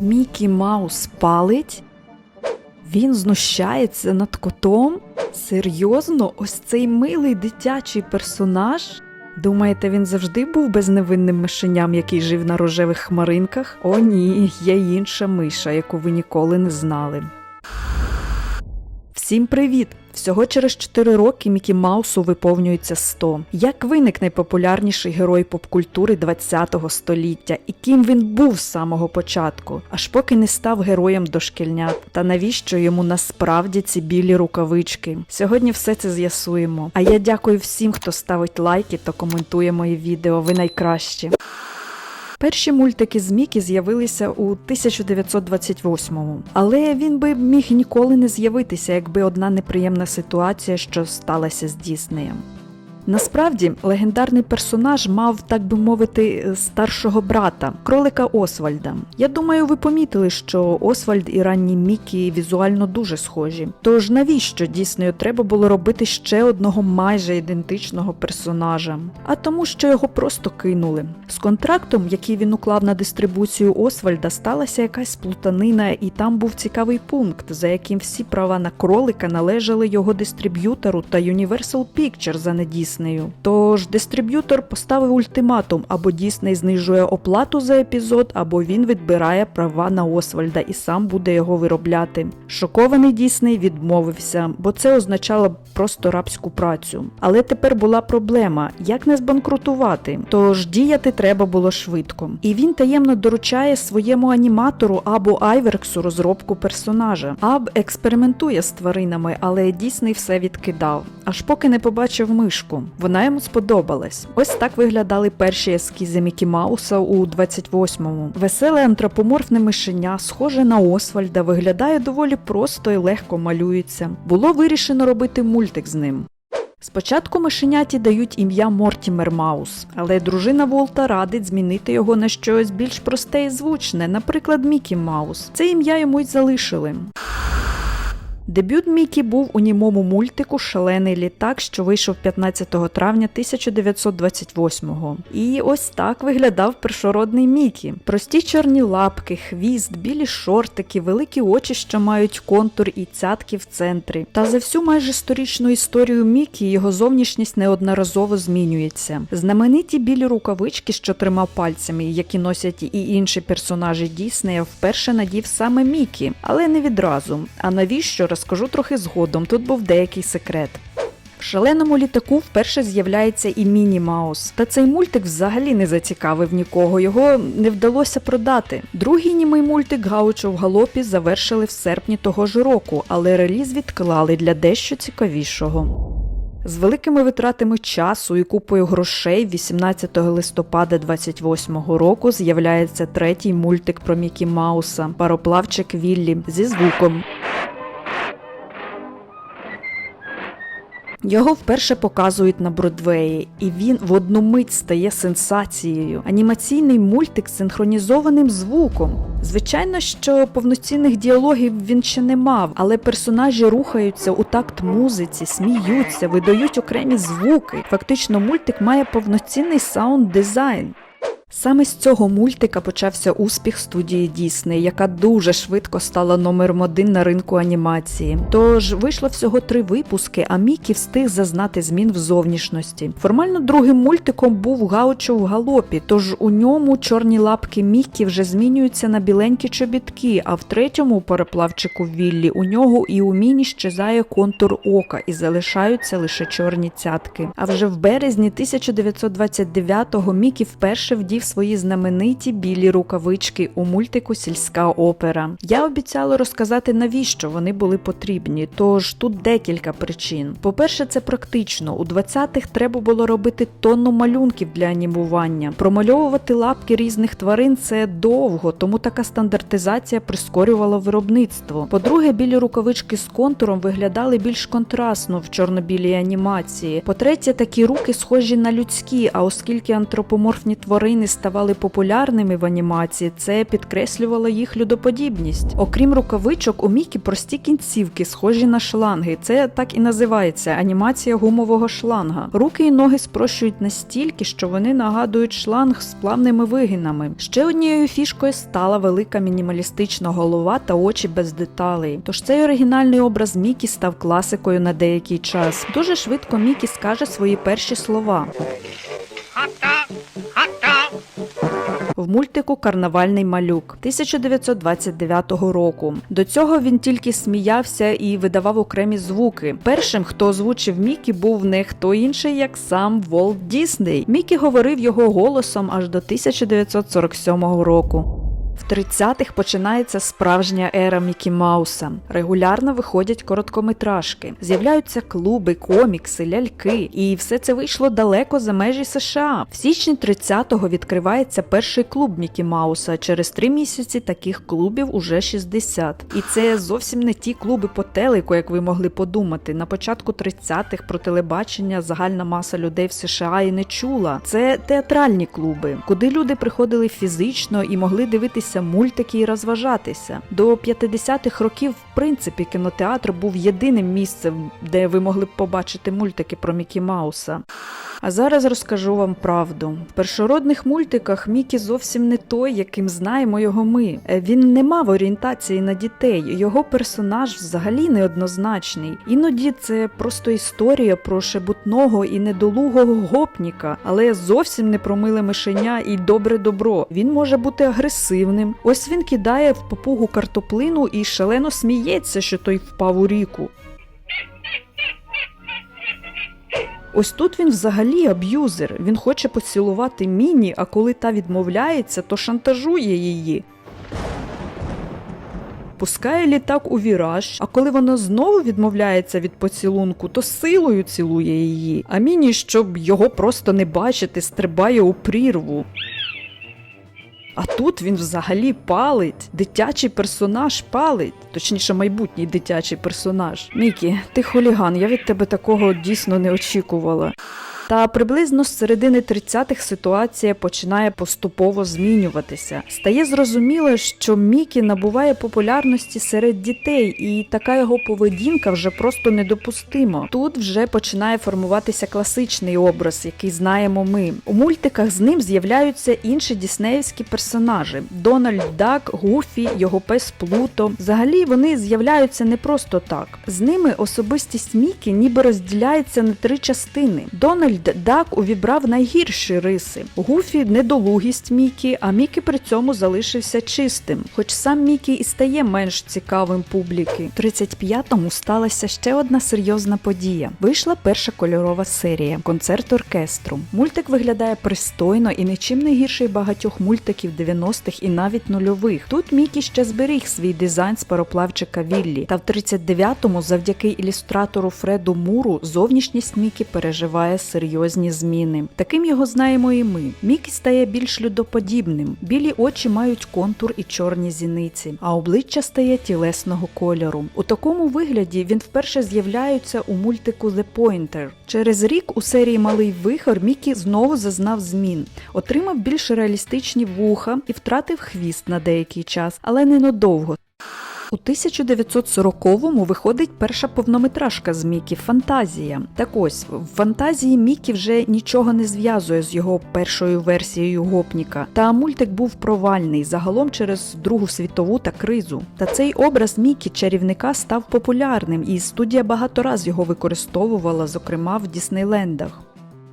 Мікі Маус палить? Він знущається над котом? Серйозно, ось цей милий дитячий персонаж? Думаєте, він завжди був безневинним мишеням, який жив на рожевих хмаринках? О, ні, є інша миша, яку ви ніколи не знали. Всім привіт! Всього через 4 роки Мікі Маусу виповнюється 100. Як виник найпопулярніший герой попкультури 20-го століття і ким він був з самого початку, аж поки не став героєм дошкільнят. Та навіщо йому насправді ці білі рукавички? Сьогодні все це з'ясуємо. А я дякую всім, хто ставить лайки та коментує мої відео. Ви найкращі. Перші мультики з Мікі з'явилися у 1928-му, але він би міг ніколи не з'явитися, якби одна неприємна ситуація, що сталася з Діснеєм. Насправді, легендарний персонаж мав, так би мовити, старшого брата, кролика Освальда. Я думаю, ви помітили, що Освальд і ранній Мікі візуально дуже схожі. Тож навіщо Діснею треба було робити ще одного майже ідентичного персонажа? А тому, що його просто кинули. З контрактом, який він уклав на дистрибуцію Освальда, сталася якась плутанина, і там був цікавий пункт, за яким всі права на кролика належали його дистриб'ютору та Universal Pictures, а не Діснею. Тож дистриб'ютор поставив ультиматум: або Дісней знижує оплату за епізод, або він відбирає права на Освальда і сам буде його виробляти. Шокований Дісней відмовився, бо це означало б просто рабську працю. Але тепер була проблема: як не збанкрутувати. Тож діяти треба було швидко. І він таємно доручає своєму аніматору або Айверксу розробку персонажа. Аб експериментує з тваринами, але Дісней все відкидав, аж поки не побачив мишку. Вона йому сподобалась. Ось так виглядали перші ескізи Мікі Мауса у 28-му. Веселе антропоморфне мишеня, схоже на Освальда, виглядає доволі просто і легко малюється. Було вирішено робити мультик з ним. Спочатку мишеняті дають ім'я Мортімер Маус, але дружина Волта радить змінити його на щось більш просте і звучне, наприклад, Мікі Маус. Це ім'я йому й залишили. Дебют Мікі був у німому мультику Шалений літак, що вийшов 15 травня 1928-го. І ось так виглядав першородний Мікі. Прості чорні лапки, хвіст, білі шортики, великі очі, що мають контур і цятки в центрі. Та за всю майже сторічну історію Мікі його зовнішність неодноразово змінюється. Знамениті білі рукавички, що тримав пальцями, які носять і інші персонажі Діснея, вперше надів саме Мікі, але не відразу. А навіщо розкажу трохи згодом. Тут був деякий секрет. В шаленому літаку вперше з'являється і Міні Маус. Та цей мультик взагалі не зацікавив нікого, його не вдалося продати. Другий німий мультик Гаучо в галопі завершили в серпні того ж року, але реліз відклали для дещо цікавішого. З великими витратами часу і купою грошей 18 листопада 28-го року з'являється третій мультик про Мікі Мауса Пароплавчик Віллі зі звуком. Його вперше показують на Бродвеї, і він в одну мить стає сенсацією. Анімаційний мультик з синхронізованим звуком. Звичайно, що повноцінних діалогів він ще не мав, але персонажі рухаються у такт музиці, сміються, видають окремі звуки. Фактично, мультик має повноцінний саунд-дизайн. Саме з цього мультика почався успіх студії Дісней, яка дуже швидко стала номером один на ринку анімації. Тож вийшло всього три випуски, а Мікі встиг зазнати змін в зовнішності. Формально другим мультиком був Гаучо в галопі, тож у ньому чорні лапки Мікі вже змінюються на біленькі чобітки, а в третьому переплавчику Віллі у нього і у міні щезає контур ока і залишаються лише чорні цятки. А вже в березні 1929-го Мікі вперше вдів свої знамениті білі рукавички у мультику Сільська опера. Я обіцяла розказати, навіщо вони були потрібні, тож тут декілька причин. По-перше, це практично. У 20-х треба було робити тонну малюнків для анімування. Промальовувати лапки різних тварин це довго, тому така стандартизація прискорювала виробництво. По-друге, білі рукавички з контуром виглядали більш контрастно в чорно-білій анімації. По-третє, такі руки схожі на людські, а оскільки антропоморфні тварини ставали популярними в анімації, це підкреслювало їх людоподібність. Окрім рукавичок, у Мікі прості кінцівки, схожі на шланги. Це так і називається анімація гумового шланга. Руки і ноги спрощують настільки, що вони нагадують шланг з плавними вигинами. Ще однією фішкою стала велика мінімалістична голова та очі без деталей. Тож цей оригінальний образ Мікі став класикою на деякий час. Дуже швидко Мікі скаже свої перші слова. Dog. В мультику Карнавальний малюк 1929 року. До цього він тільки сміявся і видавав окремі звуки. Першим, хто озвучив Мікі, був не хто інший, як сам Волт Дісней. Мікі говорив його голосом аж до 1947 року. В 30-х починається справжня ера Мікі Мауса. Регулярно виходять короткометражки, з'являються клуби, комікси, ляльки, і все це вийшло далеко за межі США. В січні 30-го відкривається перший клуб Мікі Мауса. Через три місяці таких клубів уже 60. І це зовсім не ті клуби по телеку, як ви могли подумати. На початку 30-х про телебачення загальна маса людей в США і не чула. Це театральні клуби, куди люди приходили фізично і могли дивитися мультики і розважатися. До 50-х років, в принципі, кінотеатр був єдиним місцем, де ви могли б побачити мультики про Мікі Мауса. А зараз розкажу вам правду. В першородних мультиках Мікі зовсім не той, яким знаємо його ми. Е, Він не мав орієнтації на дітей. Його персонаж взагалі неоднозначний. Іноді це просто історія про шебутного і недолугого гопніка, але зовсім не про миле мишеня і добре добро. Він може бути агресивним. Ось він кидає в попугу картоплину і шалено сміється, що той впав у ріку. Ось тут він взагалі аб'юзер. Він хоче поцілувати міні, а коли та відмовляється, то шантажує її. Пускає літак у віраж, а коли вона знову відмовляється від поцілунку, то силою цілує її. А міні, щоб його просто не бачити, стрибає у прірву. А тут він взагалі палить. Дитячий персонаж палить, точніше, майбутній дитячий персонаж. Мікі, ти хуліган, я від тебе такого дійсно не очікувала. Та приблизно з середини 30-х ситуація починає поступово змінюватися. Стає зрозуміло, що Мікі набуває популярності серед дітей, і така його поведінка вже просто недопустима. Тут вже починає формуватися класичний образ, який знаємо ми. У мультиках з ним з'являються інші діснеївські персонажі: Дональд Дак, Гуфі, його пес Плуто. Взагалі вони з'являються не просто так. З ними особистість Мікі ніби розділяється на три частини. Дональд Дак увібрав найгірші риси. Гуфі недолугість Мікі, а Мікі при цьому залишився чистим. Хоч сам Мікі і стає менш цікавим публіки. В 35-му сталася ще одна серйозна подія. Вийшла перша кольорова серія концерт оркестру. Мультик виглядає пристойно і нічим не гірший багатьох мультиків 90-х і навіть нульових. Тут Мікі ще зберіг свій дизайн з пароплавчика Віллі. Та в 39-му, завдяки ілюстратору Фреду Муру, зовнішність Мікі переживає серйозні зміни. Таким його знаємо і ми. Мікі стає більш людоподібним. Білі очі мають контур і чорні зіниці, а обличчя стає тілесного кольору. У такому вигляді він вперше з'являється у мультику The Pointer. Через рік у серії Малий вихор Мікі знову зазнав змін, отримав більш реалістичні вуха і втратив хвіст на деякий час, але ненадовго. У 1940-му виходить перша повнометражка з Мікі Фантазія. Так ось в фантазії Мікі вже нічого не зв'язує з його першою версією гопніка. Та мультик був провальний загалом через Другу світову та кризу. Та цей образ Мікі чарівника став популярним, і студія багато раз його використовувала, зокрема в Діснейлендах.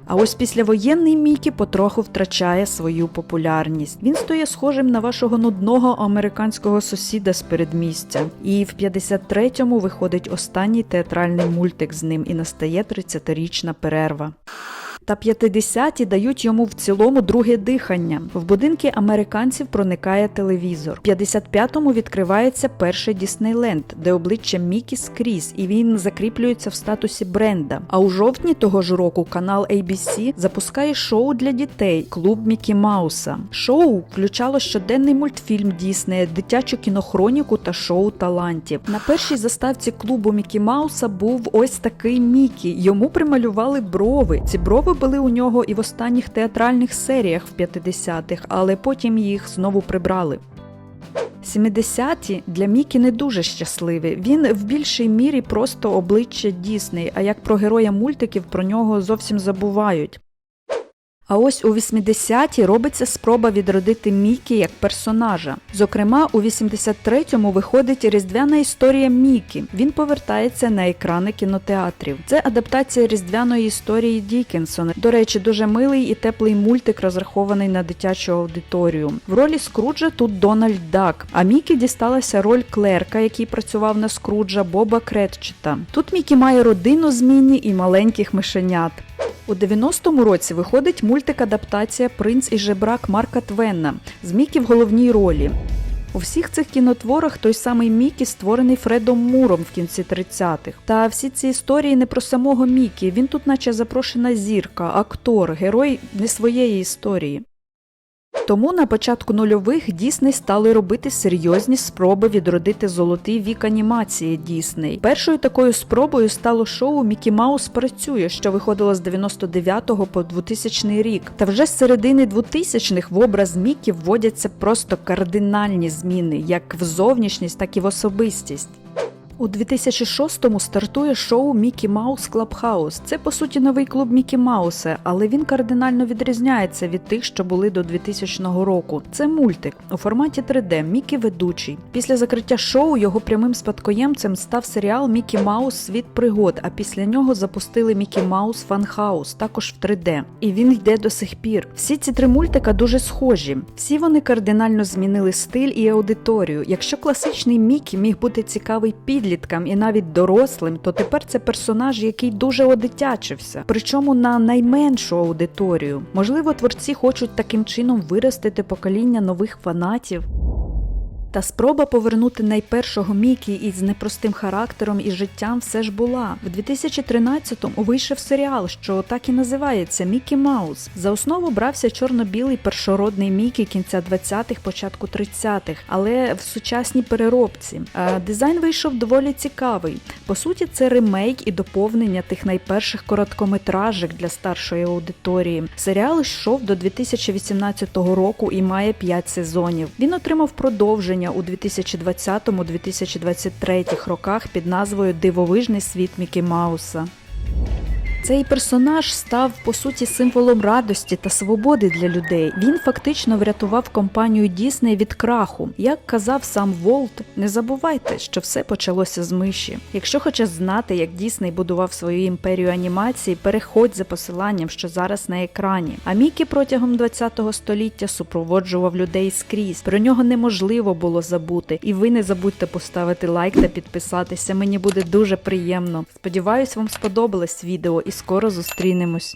А ось післявоєнний Мікі потроху втрачає свою популярність. Він стає схожим на вашого нудного американського сусіда з передмістя. І в 53-му виходить останній театральний мультик з ним і настає 30-річна перерва. Та 50-ті дають йому в цілому друге дихання. В будинки американців проникає телевізор. В 55-му відкривається перший Діснейленд, де обличчя Мікі скрізь, і він закріплюється в статусі бренда. А у жовтні того ж року канал ABC запускає шоу для дітей Клуб Мікі Мауса. Шоу включало щоденний мультфільм Діснея, дитячу кінохроніку та шоу талантів. На першій заставці клубу Мікі Мауса був ось такий Мікі. Йому прималювали брови. Ці брови Можливо, були у нього і в останніх театральних серіях в 50-х, але потім їх знову прибрали. 70-ті для Мікі не дуже щасливі. Він в більшій мірі просто обличчя Дісней, а як про героя мультиків про нього зовсім забувають. А ось у 80-ті робиться спроба відродити Мікі як персонажа. Зокрема, у 83-му виходить різдвяна історія Мікі. Він повертається на екрани кінотеатрів. Це адаптація різдвяної історії Дікенсона. До речі, дуже милий і теплий мультик, розрахований на дитячу аудиторію. В ролі Скруджа тут Дональд Дак. А Мікі дісталася роль клерка, який працював на Скруджа Боба Кретчета. Тут Мікі має родину з Мінні і маленьких мишенят. У 90-му році виходить мультик-адаптація Принц і жебрак Марка Твенна з Мікі в головній ролі. У всіх цих кінотворах той самий Мікі створений Фредом Муром в кінці 30-х. Та всі ці історії не про самого Мікі. Він тут, наче запрошена зірка, актор, герой не своєї історії. Тому на початку нульових Дісней стали робити серйозні спроби відродити золотий вік анімації Дісней. Першою такою спробою стало шоу Мікі Маус працює, що виходило з 99 по 2000 рік. Та вже з середини 2000-х в образ Мікі вводяться просто кардинальні зміни, як в зовнішність, так і в особистість. У 2006-му стартує шоу Мікі Маус Клабхаус. Це по суті новий клуб Мікі Мауса, але він кардинально відрізняється від тих, що були до 2000 року. Це мультик у форматі 3D Мікі ведучий. Після закриття шоу його прямим спадкоємцем став серіал Мікі Маус Світ пригод. А після нього запустили Мікі Маус Фанхаус, також в 3D. І він йде до сих пір. Всі ці три мультика дуже схожі. Всі вони кардинально змінили стиль і аудиторію. Якщо класичний Мікі міг бути цікавий підліткам і навіть дорослим, то тепер це персонаж, який дуже одитячився, причому на найменшу аудиторію. Можливо, творці хочуть таким чином виростити покоління нових фанатів. Та спроба повернути найпершого Мікі із непростим характером і життям все ж була. В 2013-му вийшов серіал, що так і називається Мікі Маус. За основу брався чорно-білий першородний Мікі кінця 20-х, початку 30-х, але в сучасній переробці. Дизайн вийшов доволі цікавий. По суті, це ремейк і доповнення тих найперших короткометражок для старшої аудиторії. Серіал йшов до 2018 року і має 5 сезонів. Він отримав продовження у 2020-2023 роках під назвою Дивовижний світ Мікі Мауса. Цей персонаж став по суті символом радості та свободи для людей. Він фактично врятував компанію Дісней від краху. Як казав сам Волт, не забувайте, що все почалося з миші. Якщо хочеш знати, як Дісней будував свою імперію анімації, переходь за посиланням, що зараз на екрані. А Мікі протягом 20-го століття супроводжував людей скрізь. Про нього неможливо було забути. І ви не забудьте поставити лайк та підписатися. Мені буде дуже приємно. Сподіваюсь, вам сподобалось відео скоро зустрінемось.